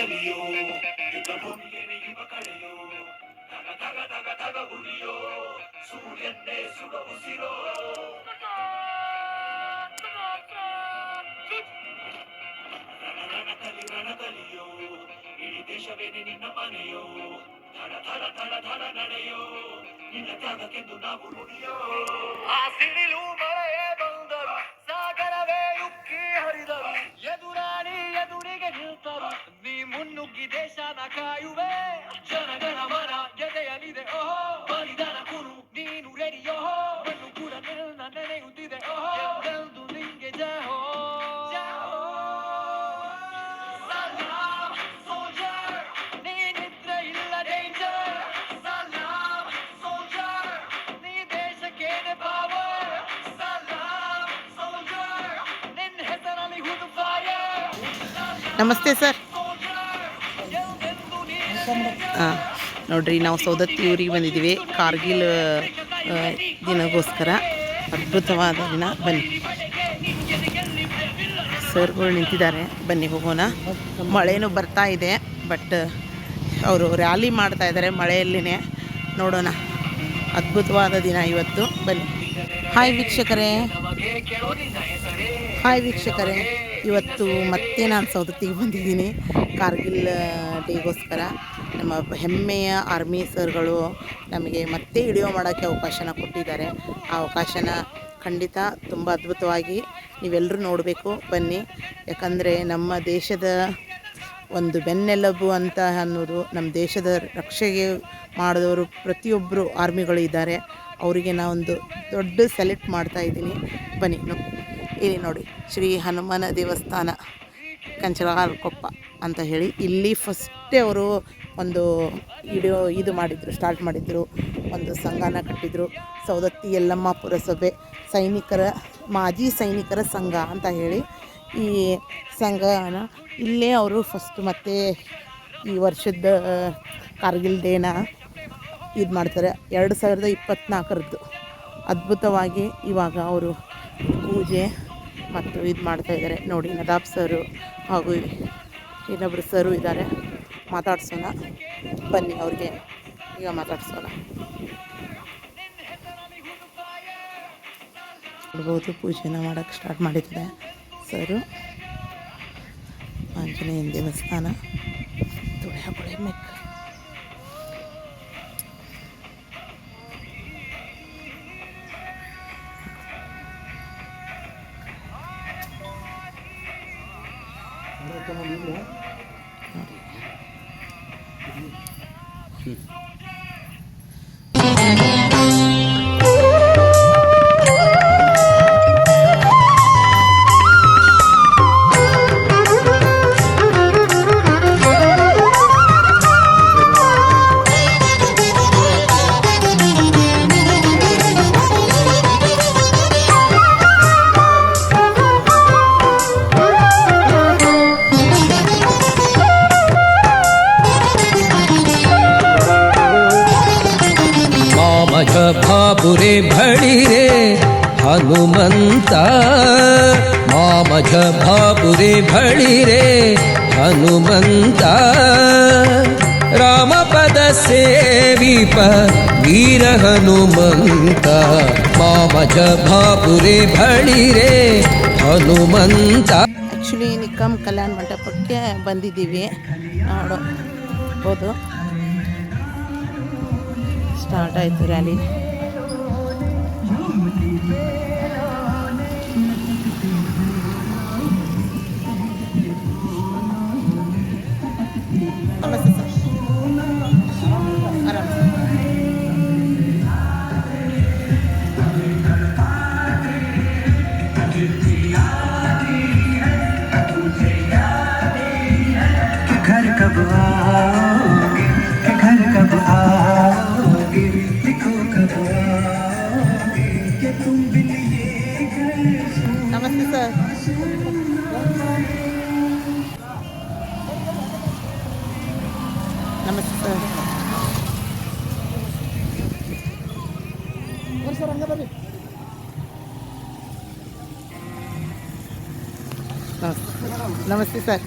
ಕಲಿಯೋ ಯುದ್ಧ ಭೂಮಿಯೇನೆ ಇವ ಕಳೆಯೋ ತಗ ತಗ ತಗ ತಗ ಉರಿಯೋ ಸೂರ್ಯನ್ನೇ ಸುಡ ಉಸಿರೋ ರಣಕಲಿ ರಣಕಲಿಯೋ ಇಡೀ ದೇಶವೇನೆ ನಿನ್ನ ಮನೆಯೋ ಥಳ ಥಳ ಥಳ ಥಳ ನಡೆಯೋ ನಿನ್ನ ತ್ಯಾಗಕ್ಕೆಂದು ನಾವು ನುಡಿಯೋ ಆ ಸಿಡಿಲು ಮಳೆಯೇ ನಮಸ್ತೆ ಸರ್. ಹಾಂ ನೋಡ್ರಿ, ನಾವು ಸೌದತ್ತಿ ಊರಿಗೆ ಬಂದಿದ್ದೀವಿ. ಕಾರ್ಗಿಲ್ ದಿನಗೋಸ್ಕರ ಅದ್ಭುತವಾದ ದಿನ. ಬನ್ನಿ. ಸರ್ಗಳು ನಿಂತಿದ್ದಾರೆ. ಬನ್ನಿ ಹೋಗೋಣ. ಮಳೆನೂ ಬರ್ತಾ ಇದೆ, ಬಟ್ ಅವರು ರ್ಯಾಲಿ ಮಾಡ್ತಾ ಇದ್ದಾರೆ ಮಳೆಯಲ್ಲಿನೇ. ನೋಡೋಣ. ಅದ್ಭುತವಾದ ದಿನ ಇವತ್ತು. ಬನ್ನಿ. ಹಾಯ್ ವೀಕ್ಷಕರೇ. ಹಾಯ್ ವೀಕ್ಷಕರೇ. ಇವತ್ತು ಮತ್ತೆ ನಾನು ಸೌದತ್ತಿಗೆ ಬಂದಿದ್ದೀನಿ. ಕಾರ್ಗಿಲ್ ಡೇಗೋಸ್ಕರ. ನಮ್ಮ ಹೆಮ್ಮೆಯ ಆರ್ಮಿ ಸರ್ಗಳು ನಮಗೆ ಮತ್ತೆ ವಿಡಿಯೋ ಮಾಡೋಕ್ಕೆ ಅವಕಾಶನ ಕೊಟ್ಟಿದ್ದಾರೆ. ಆ ಅವಕಾಶನ ಖಂಡಿತ ತುಂಬ ಅದ್ಭುತವಾಗಿ ನೀವೆಲ್ಲರೂ ನೋಡಬೇಕು, ಬನ್ನಿ. ಯಾಕಂದರೆ ನಮ್ಮ ದೇಶದ ಒಂದು ಬೆನ್ನೆಲುಬು ಅಂತ ಅನ್ನೋದು ನಮ್ಮ ದೇಶದ ರಕ್ಷೆಗೆ ಮಾಡಿದವರು ಪ್ರತಿಯೊಬ್ಬರು ಆರ್ಮಿಗಳು ಇದ್ದಾರೆ. ಅವರಿಗೆ ನಾವೊಂದು ದೊಡ್ಡ ಸೆಲೆಕ್ಟ್ ಮಾಡ್ತಾ ಇದ್ದೀನಿ. ಬನ್ನಿ ಇಲ್ಲಿ ನೋಡಿ, ಶ್ರೀ ಹನುಮನ ದೇವಸ್ಥಾನ ಕಂಚಲಕೊಪ್ಪ ಅಂತ ಹೇಳಿ. ಇಲ್ಲಿ ಫಸ್ಟೇ ಅವರು ಒಂದು ವಿಡಿಯೋ ಇದು ಮಾಡಿದರು ಸ್ಟಾರ್ಟ್ ಮಾಡಿದರು, ಒಂದು ಸಂಘನ ಕಟ್ಟಿದರು. ಸೌದತ್ತಿ ಯಲ್ಲಮ್ಮ ಪುರಸಭೆ ಸೈನಿಕರ, ಮಾಜಿ ಸೈನಿಕರ ಸಂಘ ಅಂತ ಹೇಳಿ ಈ ಸಂಘನ ಇಲ್ಲೇ ಅವರು ಫಸ್ಟ್ ಮತ್ತೆ ಈ ವರ್ಷದ ಕಾರ್ಗಿಲ್ ಡೇನ ಇದು ಮಾಡ್ತಾರೆ. ಎರಡು ಸಾವಿರದ ಇಪ್ಪತ್ತ್ನಾಲ್ಕರದ್ದು ಅದ್ಭುತವಾಗಿ ಇವಾಗ ಅವರು ಪೂಜೆ ಮತ್ತು ಇದು ಮಾಡ್ತಾ ಇದ್ದಾರೆ. ನೋಡಿ, ನದಾಬ್ ಸರು ಹಾಗೂ ಇನ್ನೊಬ್ಬರು ಸರು ಇದ್ದಾರೆ. ಮಾತಾಡ್ಸೋಣ. ಬನ್ನಿ ಅವ್ರಿಗೆ. ಈಗ ಮಾತಾಡ್ಸೋಣ. ನೋಡ್ಬೋದು, ಪೂಜೆನ ಮಾಡೋಕ್ಕೆ ಸ್ಟಾರ್ಟ್ ಮಾಡಿದ್ದಾರೆ. ಸರು, ಆಂಜನೇಯನ ದೇವಸ್ಥಾನ. ತುಳೆ ಹೊಳೆ ಮೆಕ್ಕ ಮಾಮಜ ಭಾಬುರೆ ಭಳಿರೆ ಹನುಮಂತ. ರಾಮಪದ ಸೇವಿಪ ವೀರ ಹನುಮಂತ. ಮಾಮಜ ಭಾಬುರೆ ಭಳಿರೆ ಹನುಮಂತ. ಆ್ಯಕ್ಚುಲಿ ನಿಕ್ಕಮ್ ಕಲ್ಯಾಣ ಮಂಟಪಕ್ಕೆ ಬಂದಿದ್ದೀವಿ. ನೋಡಬಹುದು ಸ್ಟಾರ್ಟ್ ಆಯಿತು ರ್ಯಾಲಿ. नमस्ते सर।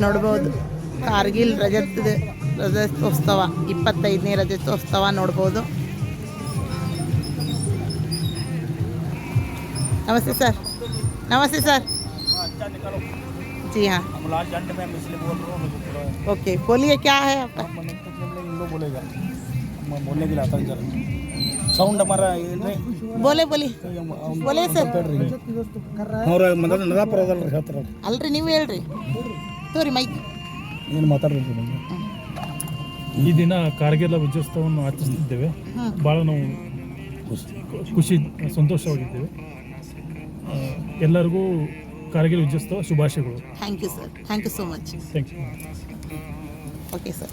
नोड़बूद कारगिल रजत रजतोत्सव इप्त रजतोत्सव नोड़बूद नमस्ते सर नमस्ते सर जी हाँ ओके बोलिए क्या है आपका? बोलेगा। ಮೊನ್ನೆ ದಿನ ತಂಜಾರ ಸೌಂಡ್ ಮರ ಏನ್ರಿ ಬೋಲೆ ಬೋಲಿ. ಬೋಲೆ ಸರ್. ಹೇಳ್ರಿ ಅವ್ರ ಮೊದಲು ನದಾಪುರ ಅದಲ್ರಿ ಹೇಳ್ತಾರ ಅಲ್ರಿ ನೀವು ಹೇಳ್ರಿ. ತೋರಿ ಮೈಕ್ ಏನು ಮಾತಾಡ್ರಿ ಈ ದಿನ ಕಾರ್ಗಿಲ್ಲ ವಿಜಯೋತ್ಸವವನ್ನು ಆಚರಿಸ್ತಿದ್ದೇವೆ. ಭಾಳ ನಾವು ಖುಷಿ. ಸಂತೋಷವಾಗಿದ್ದೇವೆ. ಎಲ್ಲರಿಗೂ ಕಾರ್ಗಿಲ್ ವಿಜಯೋತ್ಸವ ಶುಭಾಶಯಗಳು. Thank you sir thank you so much thank you okay sir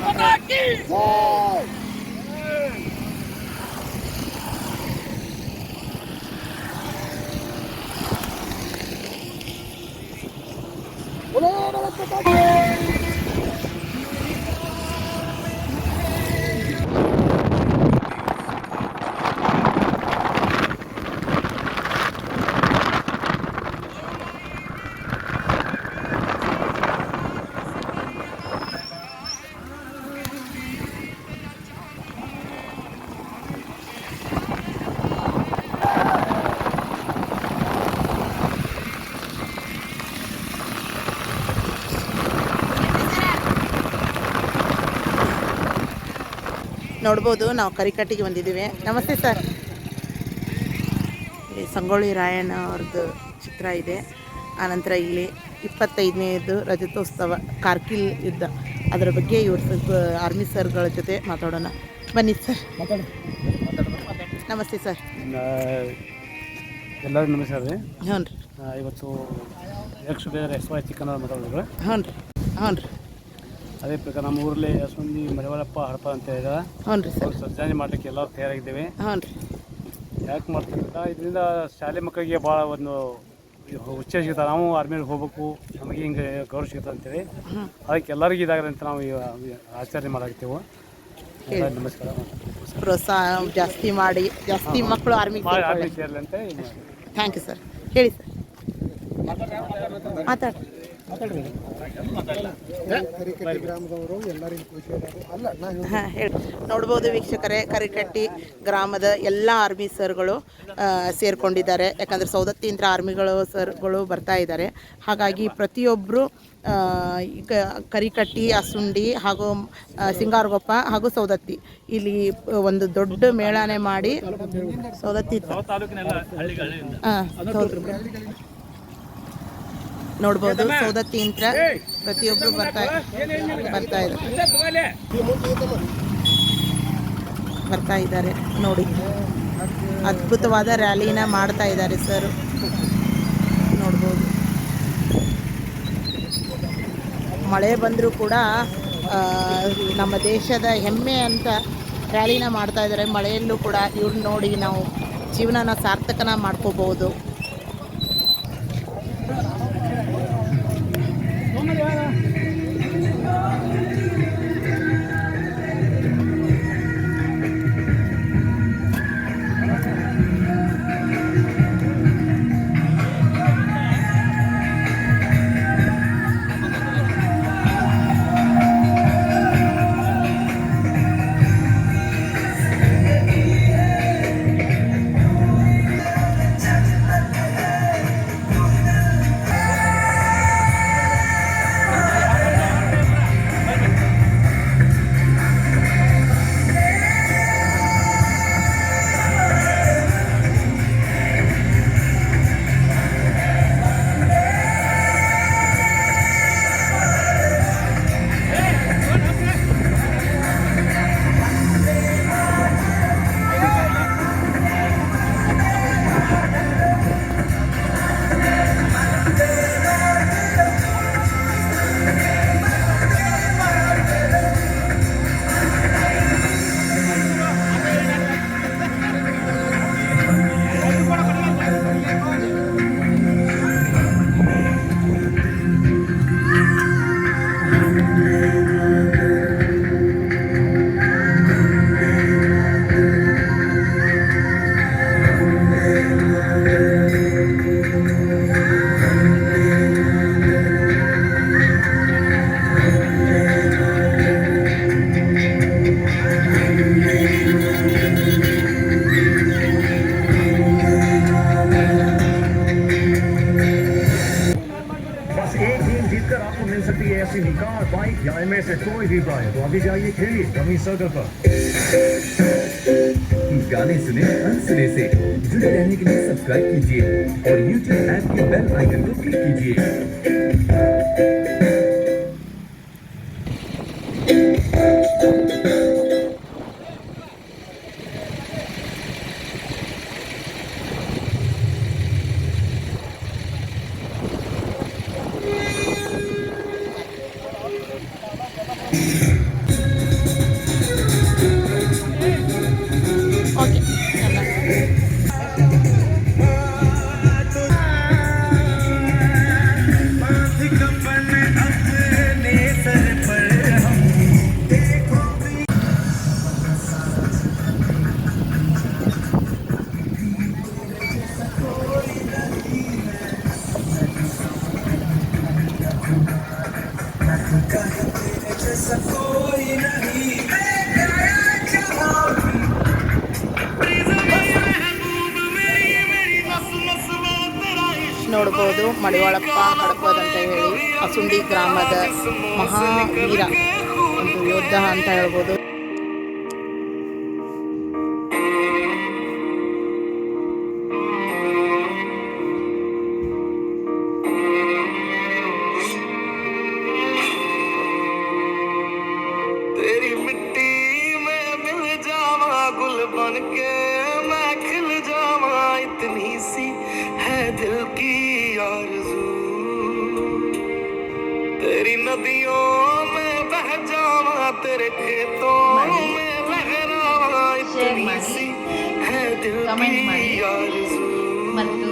叩き ನೋಡ್ಬೋದು ನಾವು ಕರಿಕಟ್ಟಿಗೆ ಬಂದಿದ್ದೀವಿ. ನಮಸ್ತೆ ಸರ್. ಇಲ್ಲಿ ಸಂಗೊಳ್ಳಿ ರಾಯಣ್ಣ ಅವ್ರದ್ದು ಚಿತ್ರ ಇದೆ. ಆನಂತರ ಇಲ್ಲಿ ಇಪ್ಪತ್ತೈದನೇದು ರಜತೋತ್ಸವ ಕಾರ್ಕಿಲ್ ಯುದ್ಧ. ಅದರ ಬಗ್ಗೆ ಇವ್ರ ಆರ್ಮಿ ಸರ್ಗಳ ಜೊತೆ ಮಾತಾಡೋಣ. ಬನ್ನಿ ಸರ್. ನಮಸ್ತೆ ಸರ್. ಎಲ್ಲರಿಗೂ ನಮಸ್ಕಾರ ರೀ. ಹ್ಞೂ ರೀ. ಇವತ್ತು ಎಕ್ಸ್ ಬೇರೆ ಎಸ್ ವೈ ಚಿಕ್ಕನ ಮಾತಾಡಿದ್ರು ಹ್ಞೂ ರೀ. ಹ್ಞೂ ರೀ. ಅದೇ ಪ್ರಕಾರ ನಮ್ಮ ಊರಲ್ಲಿ ಯಶವಂತಿ ಮರಿವಳಪ್ಪ ಹಡಪ ಅಂತ ಹೇಳಿದ್ರೆ. ಹ್ಞೂ ರೀ ಸರ್. ಸರ್ಜನೆ ಮಾಡ್ಲಿಕ್ಕೆ ಎಲ್ಲರೂ ತಯಾರಾಗಿದ್ದೇವೆ. ಹ್ಞೂ ರೀ. ಯಾಕೆ ಮಾಡ್ತೀವಿ ಇದರಿಂದ ಶಾಲೆ ಮಕ್ಕಳಿಗೆ ಭಾಳ ಒಂದು ಉಚ್ಚ ಸಿಗುತ್ತೆ ನಾವು ಆರ್ಮಿಯಲ್ಲಿ ಹೋಗ್ಬೇಕು ನಮಗೆ ಹಿಂಗೆ ಗೌರವ ಸಿಗುತ್ತೆ ಅಂತೇಳಿ. ಅದಕ್ಕೆ ಎಲ್ಲರಿಗೂ ಇದಾಗ್ರೆ ಅಂತ ನಾವು ಆಚರಣೆ ಮಾಡಾಕ್ತೇವೆ ನಮಸ್ಕಾರ. ಪ್ರೋತ್ಸಾಹ ಜಾಸ್ತಿ ಮಾಡಿ ಜಾಸ್ತಿ ಮಕ್ಕಳು ಆರ್ಮಿ ಆರ್ಮಿ ಸೇರಲಿ ಅಂತ. ಥ್ಯಾಂಕ್ ಯು ಸರ್ ಹೇಳಿ ಸರ್ ಮಾತಾಡಿ ನೋಡ್ಬೋದು ವೀಕ್ಷಕರೇ ಕರಿಕಟ್ಟಿ ಗ್ರಾಮದ ಎಲ್ಲ ಆರ್ಮಿ ಸರ್ಗಳು ಸೇರ್ಕೊಂಡಿದ್ದಾರೆ. ಯಾಕಂದ್ರೆ ಸೌದತ್ತಿಯಿಂದ ಆರ್ಮಿಗಳು ಸರ್ಗಳು ಬರ್ತಾ ಇದ್ದಾರೆ. ಹಾಗಾಗಿ ಪ್ರತಿಯೊಬ್ಬರು ಕರಿಕಟ್ಟಿ ಅಸುಂಡಿ ಹಾಗೂ ಸಿಂಗಾರಗೊಪ್ಪ ಹಾಗೂ ಸೌದತ್ತಿ ಇಲ್ಲಿ ಒಂದು ದೊಡ್ಡ ಮೇಳಾನೆ ಮಾಡಿ ಸೌದತ್ತಿ ಹಾಂ ನೋಡ್ಬೋದು. ಸೌದತ್ತಿ ಅಂತ ಪ್ರತಿಯೊಬ್ಬರು ಬರ್ತಾ ಬರ್ತಾ ಇದ್ದಾರೆ. ಬರ್ತಾ ಇದ್ದಾರೆ. ನೋಡಿ ಅದ್ಭುತವಾದ ರ್ಯಾಲಿನ ಮಾಡ್ತಾ ಇದ್ದಾರೆ ಸರ್. ನೋಡ್ಬೋದು. ಮಳೆ ಬಂದರೂ ಕೂಡ ನಮ್ಮ ದೇಶದ ಹೆಮ್ಮೆ ಅಂತ ರ್ಯಾಲಿನ ಮಾಡ್ತಾ ಇದ್ದಾರೆ. ಮಳೆಯಲ್ಲೂ ಕೂಡ ಇವ್ರನ್ನ ನೋಡಿ ನಾವು ಜೀವನನ ಸಾರ್ಥಕನ ಮಾಡ್ಕೋಬಹುದು. Mariana. है तो अभी जाइए खेलिए कमी सर्कल पर गाने सुने अनसुने से, जुड़े रहने के लिए सब्सक्राइब कीजिए और YouTube ऐप के बेल आइकन को क्लिक कीजिए। ಮಡಿವಾಳಪ್ಪ ಹಡಪದ್ ಅಂತ ಹೇಳಿ ಅಸುಂಡಿ ಗ್ರಾಮದ ಮಹಾವೀರ ಒಂದು ಯೋಧ ಅಂತ ಹೇಳ್ಬೋದು तेरी मिट्टी में मिल जावा गुल बन के मैं खिल जावा इतनी सी है दिल की नदियों में बह जावा तेरे खेतों में लहरावा इतनी सी है दिल Comment ಮಾಡಿ. की आरज़ू ಮತ್ತು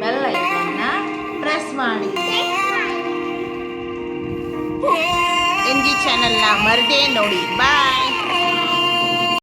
ಬೆಲ್ ಐಕಾನ್ನ ಪ್ರೆಸ್ ಮಾಡಿ ಎನ್ ಜಿ ಚಾನಲ್ನ ಮರದೇ ನೋಡಿ ಬಾಯ್